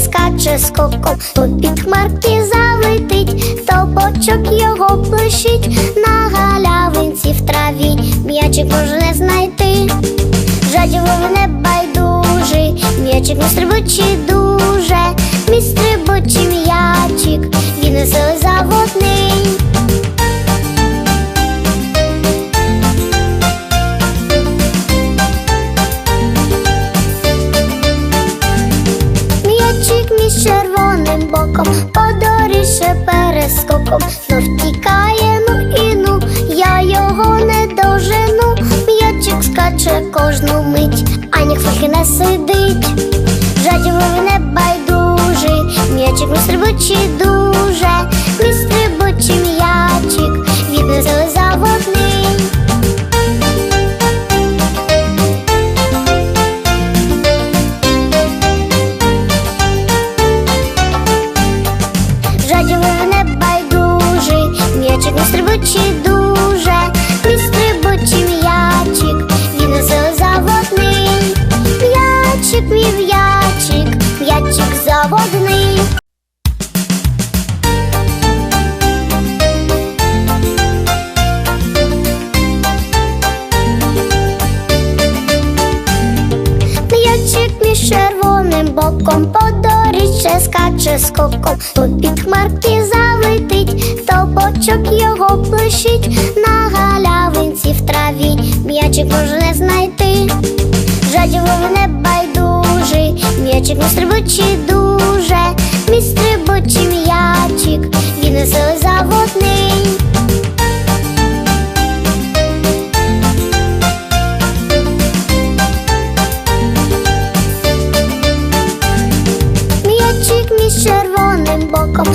скаче скоком, то під хмарки залетить, то бочок його плещить, на галявинці в траві м'ячик може знайти. Жадібов не байдужий, м'ячик не стрибучий дуже, боком, подоріше перескоком, знов втікає, ну і ну, я його не дожену. М'ячик скаче кожну мить, а ніхто не сидить. Жадібові не байдужий, м'ячик не стрибучий дуже, Жадібові не байдужий, м'ячик не стрибучий червоним боком, подоріще скаче скоком, то під хмарки залетить, то бочок його плещить, на галявинці в траві м'ячик може знайти. Жадібов не байдужий, м'ячик не стрибучий дуже, Welcome.